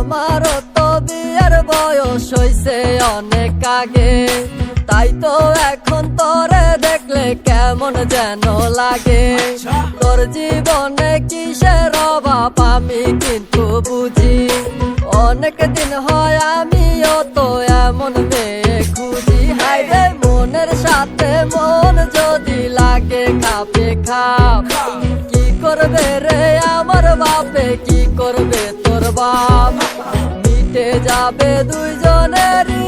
আমারও তো বিয়ের বয়স হইছে অনেক আগে। তাই তো এখন তোরে দেখলে কেমন যেন লাগে। তোর জীবনে কিসের অভাব আমি কিন্তু বুঝি। অনেক দিন হয় আমিও তো এমন মেয়ে খুঁজি। হাই রে মনের সাথে মন যদি লাগে খাপে। খাপ। কি করবে রে আমার বাপে? কি করবে তোর বাপ? যাবে দুইজনেরই।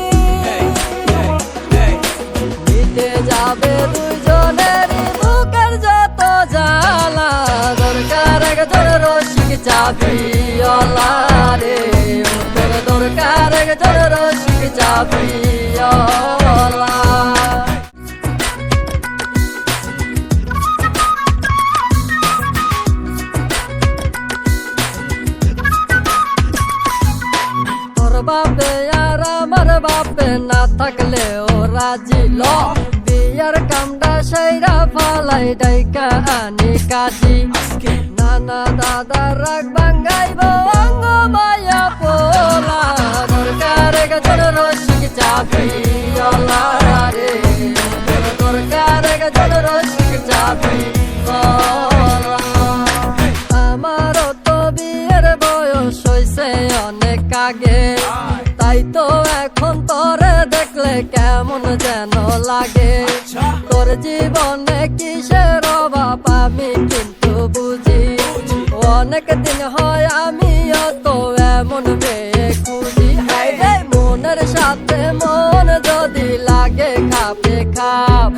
মিটে যাবে দুইজনেরই। বুকের যত জ্বালা, দরকার একজন রসিক চাবি রে। দরকার একজন রসিক চাবি বাপে আর আমার বাপে না থাকলে ও রাজি ল। বিয়ার কামটা সেইরা ফালাই ডাইকা আনি কাজি নানা দাদা রাগ বাঙ্গাইব অঙ্গ মায়া পোলা। দরকার গজন রসিক চাবি রে। দরকার গজন রসিক চাবি আমারও তো বিয়ের বয়স হইছে অনেক আগে। তাই তো এখন তোরে দেখলে কেমন যেন লাগে। তোর জীবনে কিসের অভাব আমি কিন্তু বুঝি। অনেক দিন হয় আমিও তো এমন মেয়ে খুঁজি। মনের সাথে মন যদি লাগে খাপে খাপ।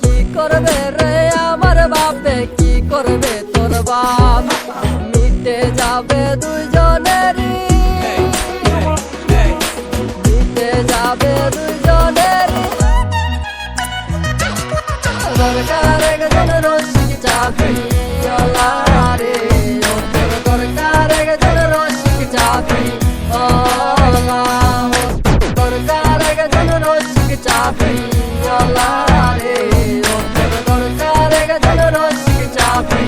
কি করবে রে আমার বাপে? কি করবে তোর বাপ। মিটে যাবে দুইজনেরই চাবি রে তোর দরকার একজন রসিক চাবি দরকার একজন রসিক চাবি রে তোর দরকার একজন রসিক চাবি